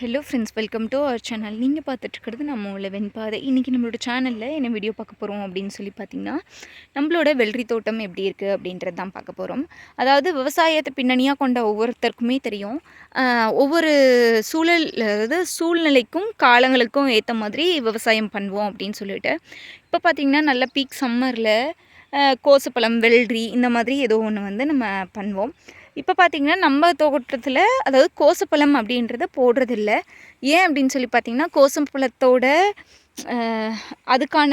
Hello friends welcome to our channel நீங்கள் பார்த்துட்ருக்கிறது நம்ம உள்ள வெண்பாதை. இன்றைக்கி நம்மளோட சேனலில் என்ன வீடியோ பார்க்க போகிறோம் அப்படின்னு சொல்லி பார்த்தீங்கன்னா நம்மளோட வெள்ளரி தோட்டம் எப்படி இருக்குது அப்படின்றது தான் பார்க்க போகிறோம் அதாவது விவசாயத்தை பின்னணியாக கொண்ட ஒவ்வொருத்தருக்குமே தெரியும். ஒவ்வொரு சூழல் அதாவது சூழ்நிலைக்கும் காலங்களுக்கும் ஏற்ற மாதிரி விவசாயம் பண்ணுவோம் அப்படின்னு சொல்லிட்டு. இப்போ பார்த்திங்கன்னா நல்ல பீக் சம்மரில் கோசப்பழம் வெள்ளரி இந்த மாதிரி ஏதோ ஒன்று வந்து நம்ம பண்ணுவோம். இப்போ பார்த்திங்கன்னா நம்ம தோட்டத்தில் அதாவது கோசப்பழம் அப்படின்றத போடுறதில்ல. ஏன் அப்படின்னு சொல்லி பார்த்திங்கன்னா கோசப்பழத்தோட அதுக்கான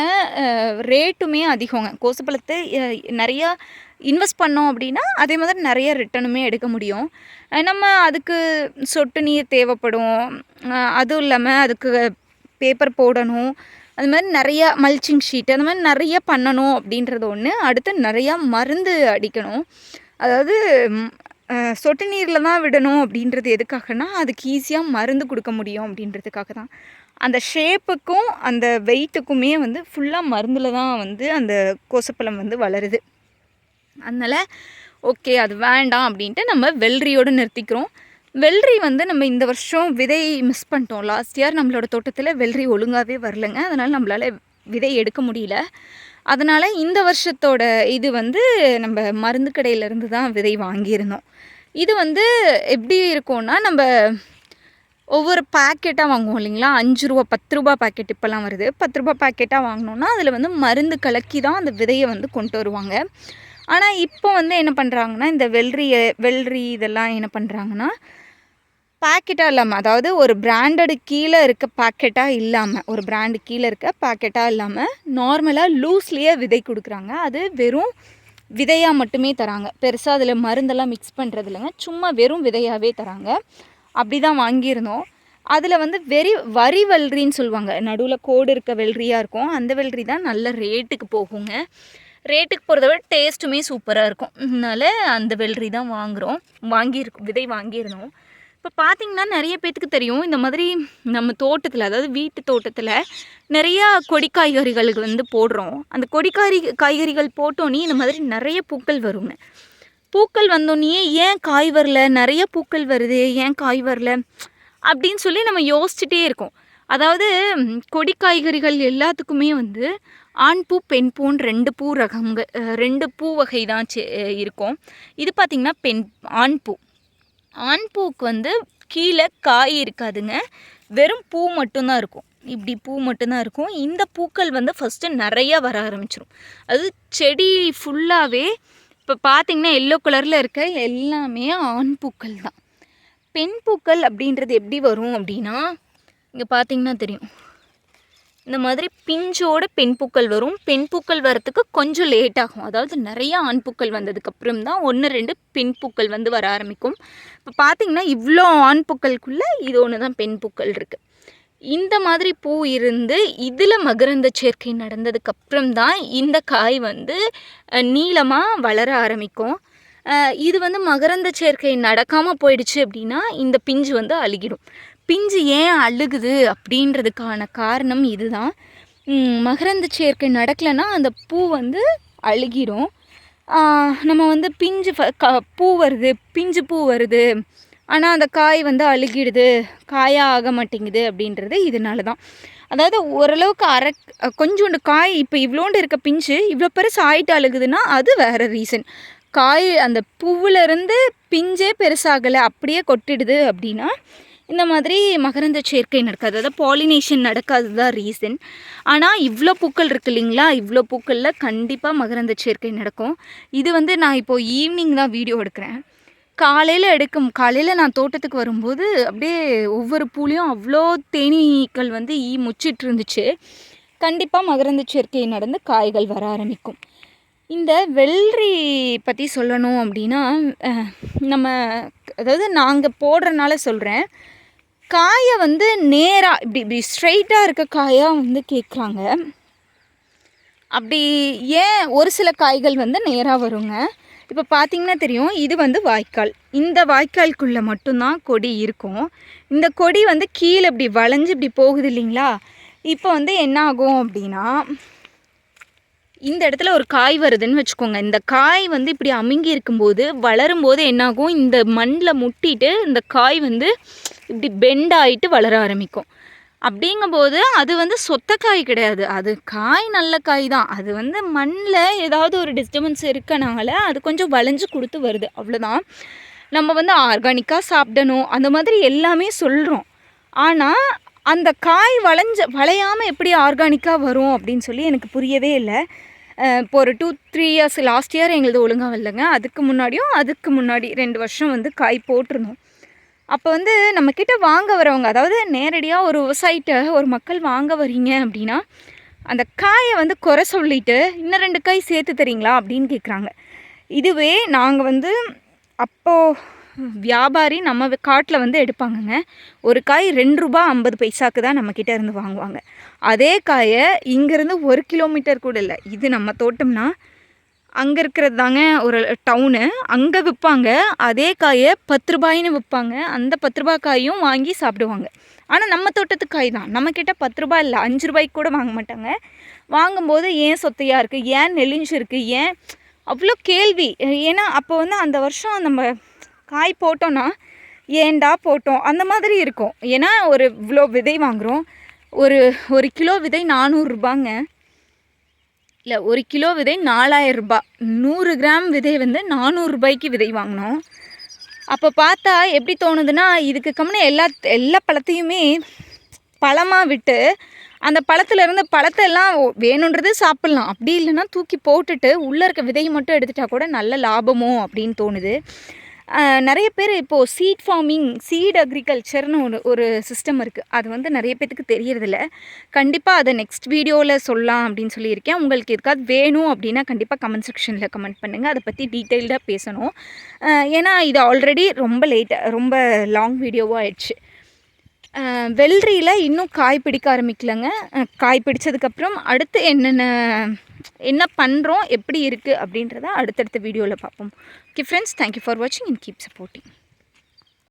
ரேட்டுமே அதிகங்க. கோசப்பழத்தை நிறையா இன்வெஸ்ட் பண்ணோம் அப்படின்னா அதே மாதிரி நிறைய ரிட்டனுமே எடுக்க முடியும். நம்ம அதுக்கு சொட்டு நீர் தேவைப்படும். அதுவும் இல்லாமல் அதுக்கு பேப்பர் போடணும். அது மாதிரி நிறையா மல்ச்சிங் ஷீட் அந்த மாதிரி நிறைய பண்ணணும் அப்படின்றது ஒன்று அடுத்து நிறையா மருந்து அடிக்கணும். அதாவது சொட்டு நீரில் தான் விடணும் அப்படின்றது எதுக்காகனா அதுக்கு ஈஸியாக மருந்து கொடுக்க முடியும் அப்படின்றதுக்காக தான். அந்த ஷேப்புக்கும் அந்த வெயிட்டுக்குமே வந்து ஃபுல்லாக மருந்தில் தான் வந்து அந்த கோசப்பழம் வந்து வளருது. அதனால் ஓகே அது வேண்டாம் அப்படின்ட்டு நம்ம வெள்ளரியோடு நிறுத்திக்கிறோம். வெள்ளரி வந்து நம்ம இந்த வருஷம் விதை மிஸ் பண்ணிட்டோம். லாஸ்ட் இயர் நம்மளோட தோட்டத்தில் வெள்ளரி ஒழுங்காகவே வரலங்க. அதனால் நம்மளால் விதை எடுக்க முடியல. அதனால் இந்த வருஷத்தோட இது வந்து நம்ம மருந்து கடையிலேருந்து தான் விதை வாங்கியிருந்தோம். இது வந்து எப்படி இருக்கும்னா நம்ம ஒவ்வொரு பேக்கெட்டாக வாங்குவோம் இல்லைங்களா? அஞ்சு ரூபா பத்து ரூபா பேக்கெட் இப்போல்லாம் வருது. பத்து ரூபா பேக்கெட்டாக வாங்கினோன்னா அதில் வந்து மருந்து கலக்கி தான் அந்த விதையை வந்து கொண்டு வருவாங்க. ஆனால் இப்போ வந்து என்ன பண்ணுறாங்கன்னா இந்த வெள்ளரியை வெள்ளரி இதெல்லாம் என்ன பண்ணுறாங்கன்னா பாக்கெட்டாக இல்லாமல் அதாவது ஒரு பிராண்டடு கீழே இருக்க பாக்கெட்டாக இல்லாமல் ஒரு பிராண்டு கீழே இருக்க பாக்கெட்டாக இல்லாமல் நார்மலாக லூஸ்லேயே விதை கொடுக்குறாங்க. அது வெறும் விதையாக மட்டுமே தராங்க. பெருசாக அதில் மருந்தெல்லாம் மிக்ஸ் பண்ணுறது இல்லைங்க சும்மா வெறும் விதையாகவே தராங்க. அப்படி தான் வாங்கியிருந்தோம். அதில் வந்து வெறி வரி வெள்ளரின்னு சொல்லுவாங்க. நடுவில் கோடு இருக்க வெள்ளரியாக இருக்கும். அந்த வெள்ளரி தான் நல்ல ரேட்டுக்கு போகுங்க. ரேட்டுக்கு போகிறத விட டேஸ்ட்டுமே சூப்பராக இருக்கும். அதனால அந்த வெள்ளரி தான் வாங்குகிறோம் வாங்கியிருக்கோம் விதை வாங்கியிருந்தோம். இப்போ பார்த்தீங்கன்னா நிறைய பேத்துக்கு தெரியும் இந்த மாதிரி நம்ம தோட்டத்தில் அதாவது வீட்டு தோட்டத்தில் நிறையா கொடி காய்கறிகளுக்கு வந்து போடுறோம். அந்த கொடி காய்கறி காய்கறிகள் போட்டோன்னே இந்த மாதிரி நிறைய பூக்கள் வருங்க. பூக்கள் வந்தோடனே ஏன் காய் வரல? நிறைய பூக்கள் வருது ஏன் காய் வரல? அப்படின்னு சொல்லி நம்ம யோசிச்சுட்டே இருக்கோம். அதாவது கொடி காய்கறிகள் எல்லாத்துக்குமே வந்து ஆண் பூ பெண் பூன்னு ரெண்டு பூ ரகங்கள் ரெண்டு பூ வகை தான் செ- இருக்கும். இது பார்த்திங்கன்னா பெண் ஆண் பூ. ஆண் பூக்கு வந்து கீழே காய் இருக்காதுங்க. வெறும் பூ மட்டும்தான் இருக்கும். இப்படி பூ மட்டும்தான் இருக்கும். இந்த பூக்கள் வந்து ஃபஸ்ட்டு நிறையா வர ஆரம்பிச்சிடும் அது செடி ஃபுல்லாகவே இப்போ பார்த்தீங்கன்னா எல்லோ கலரில் இருக்க எல்லாமே ஆண் பூக்கள் தான். பெண் பூக்கள் அப்படின்றது எப்படி வரும் அப்படின்னா இங்கே பார்த்தீங்கன்னா தெரியும். இந்த மாதிரி பிஞ்சோட பெண் பூக்கள் வரும். பெண் பூக்கள் வரத்துக்கு கொஞ்சம் லேட் ஆகும். அதாவது நிறைய ஆண் பூக்கள் வந்ததுக்கப்புறம் தான் ஒன்று ரெண்டு பெண் பூக்கள் வந்து வர ஆரம்பிக்கும். இப்போ பார்த்தீங்கன்னா இவ்வளோ ஆண் பூக்களுக்குள்ளே இது ஒன்று தான் பெண் பூக்கள் இருக்குது இந்த மாதிரி பூ இருந்து இதில் மகரந்த சேர்க்கை நடந்ததுக்கப்புறம் தான் இந்த காய் வந்து நீளமாக வளர ஆரம்பிக்கும். இது வந்து மகரந்த சேர்க்கை நடக்காமல் போயிடுச்சு அப்படின்னா இந்த பிஞ்சு வந்து அழுகிடும். பிஞ்சு ஏன் அழுகுது அப்படின்றதுக்கான காரணம் இதுதான். மகரந்த சேர்க்கை நடக்கலைன்னா அந்த பூ வந்து அழுகிடும் நம்ம வந்து பிஞ்சு ஃப- க பூ வருது பிஞ்சு பூ வருது. ஆனால் அந்த காய் வந்து அழுகிடுது காயாக ஆக மாட்டேங்குது அப்படின்றது இதனால தான். அதாவது ஓரளவுக்கு அரை கொஞ்சோண்டு காய் இப்போ இவ்வளோண்டு இருக்க பிஞ்சு இவ்வளோ பெருசு ஆயிட்டு அழுகுதுன்னா அது வேறு ரீசன். காய் அந்த பூவிலருந்து பிஞ்சே பெருசாகலை அப்படியே கொட்டிடுது அப்படின்னா இந்த மாதிரி மகரந்த சேர்க்கை நடக்காது. அதாவது பாலினேஷன் நடக்காது தான் ரீசன் ஆனால் இவ்வளோ பூக்கள் இருக்கு இல்லைங்களா? இவ்வளோ பூக்களில் கண்டிப்பாக மகரந்த சேர்க்கை நடக்கும். இது வந்து நான் இப்போது ஈவினிங் தான் வீடியோ எடுக்கிறேன். காலையில் எடுக்கும் காலையில் நான் தோட்டத்துக்கு வரும்போது அப்படியே ஒவ்வொரு பூலையும் அவ்வளோ தேனீக்கள் வந்து ஈ முச்சிட்டு இருந்துச்சு. கண்டிப்பாக மகரந்த சேர்க்கை நடந்து காய்கள் வர ஆரம்பிக்கும். இந்த வெள்ளரி பற்றி சொல்லணும் அப்படின்னா நம்ம அதாவது நாங்கள் போடுறனால சொல்கிறேன் காயை வந்து நேராக இப்படி இப்படி ஸ்ட்ரைட்டாக இருக்க காயாக வந்து கேட்குறாங்க. அப்படி ஏன் ஒரு சில காய்கள் வந்து நேராக வருங்க? இப்போ பார்த்தீங்கன்னா தெரியும் இது வந்து வாய்க்கால். இந்த வாய்க்கால்குள்ளே மட்டும்தான் கொடி இருக்கும். இந்த கொடி வந்து கீழே இப்படி வளைஞ்சு இப்படி போகுது இல்லைங்களா? இப்போ வந்து என்ன ஆகும் அப்படின்னா இந்த இடத்துல ஒரு காய் வருதுன்னு வச்சுக்கோங்க. இந்த காய் வந்து இப்படி அமுங்கி இருக்கும்போது வளரும்போது என்னாகும்? இந்த மண்ணில் முட்டிட்டு இந்த காய் வந்து இப்படி பெண்ட் ஆகிட்டு வளர ஆரம்பிக்கும். அப்படிங்கும்போது அது வந்து சொத்த காய் கிடையாது. அது காய் நல்ல காய் தான். அது வந்து மண்ணில் ஏதாவது ஒரு டிஸ்டர்பன்ஸ் இருக்கனால அது கொஞ்சம் வளைஞ்சு கொடுத்து வருது. அவ்வளோதான் நம்ம வந்து ஆர்கானிக்காக சாப்பிடணும். அந்த மாதிரி எல்லாமே சொல்கிறோம் ஆனால் அந்த காய் வளைஞ்ச வளையாமல் எப்படி ஆர்கானிக்காக வரும் அப்படின்னு சொல்லி எனக்கு புரியவே இல்லை. இப்போ ஒரு two three years last year எங்களது ஒழுங்காக வரலங்க. அதுக்கு முன்னாடியும் அதுக்கு முன்னாடி ரெண்டு வருஷம் வந்து காய் போட்டிருந்தோம். அப்போ வந்து நம்மக்கிட்ட வாங்க வரவங்க அதாவது நேரடியாக ஒரு விவசாயிட்ட ஒரு மக்கள் வாங்க வரீங்க அப்படின்னா அந்த காயை வந்து குறை சொல்லிட்டு இன்னும் ரெண்டு காய் சேர்த்து தரீங்களா? அப்படின்னு கேட்குறாங்க இதுவே நாங்கள் வந்து அப்போது வியாபாரி நம்ம காட்டில் வந்து எடுப்பாங்கங்க. ஒரு காய் ரெண்டு ரூபா ஐம்பது பைசாக்கு தான் நம்மக்கிட்ட இருந்து வாங்குவாங்க. அதே காயை இங்கேருந்து ஒரு கிலோமீட்டர் கூட இல்லை. இது நம்ம தோட்டம்னா அங்கே இருக்கிறது தாங்க ஒரு டவுனு. அங்கே விற்பாங்க அதே காயை பத்து ரூபாயின்னு விற்பாங்க அந்த பத்து ரூபாய் காயும் வாங்கி சாப்பிடுவாங்க. ஆனால் நம்ம தோட்டத்து காய் தான். நம்மக்கிட்ட பத்து ரூபாய் இல்லை அஞ்சு ரூபாய்க்கு கூட வாங்க மாட்டாங்க. வாங்கும்போது ஏன் சொத்தையாக இருக்குது ஏன் நெலிஞ்சு இருக்குது ஏன்? அவ்வளோ கேள்வி. ஏன்னா அப்போ வந்து அந்த வருஷம் நம்ம காய் போட்டோன்னா ஏண்டா போட்டோம்? அந்த மாதிரி இருக்கும். ஏன்னா ஒரு இவ்வளோ விதை வாங்குகிறோம் ஒரு ஒரு கிலோ விதை நானூறுரூபாங்க இல்லை ஒரு கிலோ விதை நாலாயிரரூபா நூறு கிராம் விதை வந்து நானூறுரூபாய்க்கு விதை வாங்கினோம். அப்போ பார்த்தா எப்படி தோணுதுன்னா இதுக்கு கம்முன்னு எல்லா எல்லா பழத்தையுமே பழமாக விட்டு அந்த பழத்தில் இருந்த பழத்தை எல்லாம் வேணுன்றது சாப்பிட்லாம். அப்படி இல்லைன்னா தூக்கி போட்டுட்டு உள்ளே இருக்க விதையை மட்டும் எடுத்துட்டா கூட நல்ல லாபமோ அப்படின்னு தோணுது. நிறைய பேர் இப்போது சீட் ஃபார்மிங் சீட் அக்ரிகல்ச்சர்னு ஒரு ஒரு சிஸ்டம் இருக்குது அது வந்து நிறைய பேத்துக்கு தெரியறதில்ல. கண்டிப்பாக அதை நெக்ஸ்ட் வீடியோவில் சொல்லலாம் அப்படின்னு சொல்லியிருக்கேன். உங்களுக்கு எதுக்காவது வேணும் அப்படின்னா கண்டிப்பாக கமெண்ட் செக்ஷனில் கமெண்ட் பண்ணுங்கள் அதை பற்றி டீட்டெயில்டாக பேசணும். ஏன்னா இது ஆல்ரெடி ரொம்ப லேட்டாக ரொம்ப லாங் வீடியோவாக ஆயிடுச்சு. வெள்ளரியில் இன்னும் காய் பிடிக்க ஆரம்பிக்கலைங்க. காய் பிடிச்சதுக்கப்புறம் அடுத்து என்னென்ன என்ன பண்ணுறோம் எப்படி இருக்குது அப்படின்றத அடுத்தடுத்த வீடியோவில் பார்ப்போம். Okay friends thank you for வாட்சிங் அண்ட் கீப் சப்போர்ட்டிங்